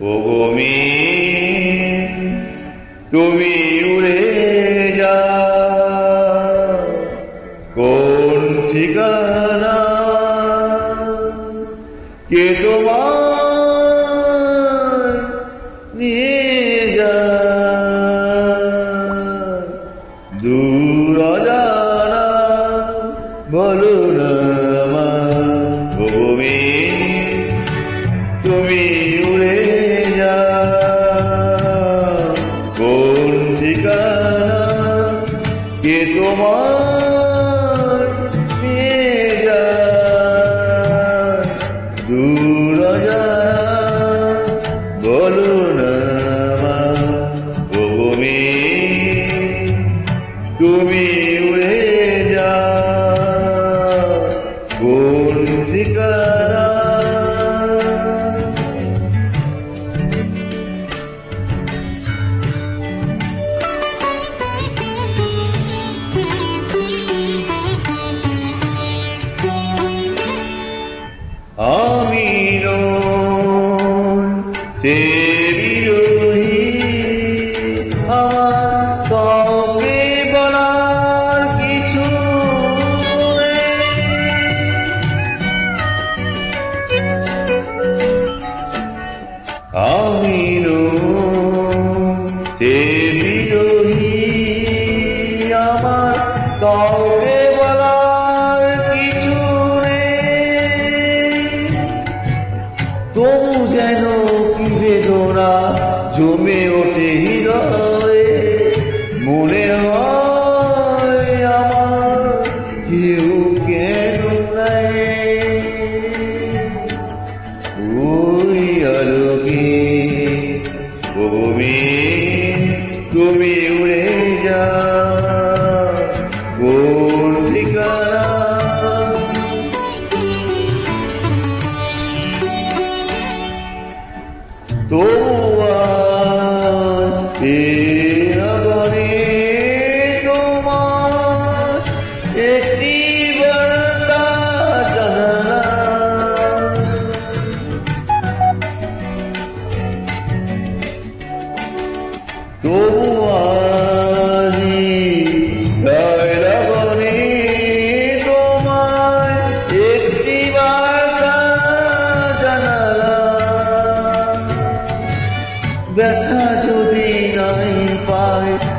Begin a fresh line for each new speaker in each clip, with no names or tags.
ও গোমি তুমি উড়ে যা কোন ঠিকানা? কে তোমার নিয়ে যায়? দূর অজানা বলো না তুমি উড়ে যা কোন ঠিকানা? আমি সে বিরোহী আমার জমে ওঠে হৃদয়ে, মনে হয় আমার কেউ কেন ওই আলোকে ভূমি, তুমি উড়ে যা। কোন ঠিকানা?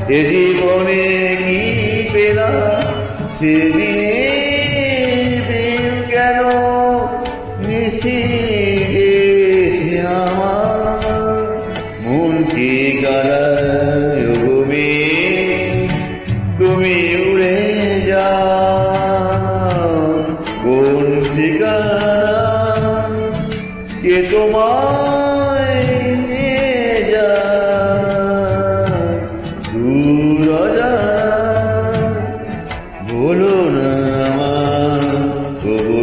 এ জীবনে কি পেলা সেদিনে প্রেম কেন মিশে আমার? মন কি গালায় না তবু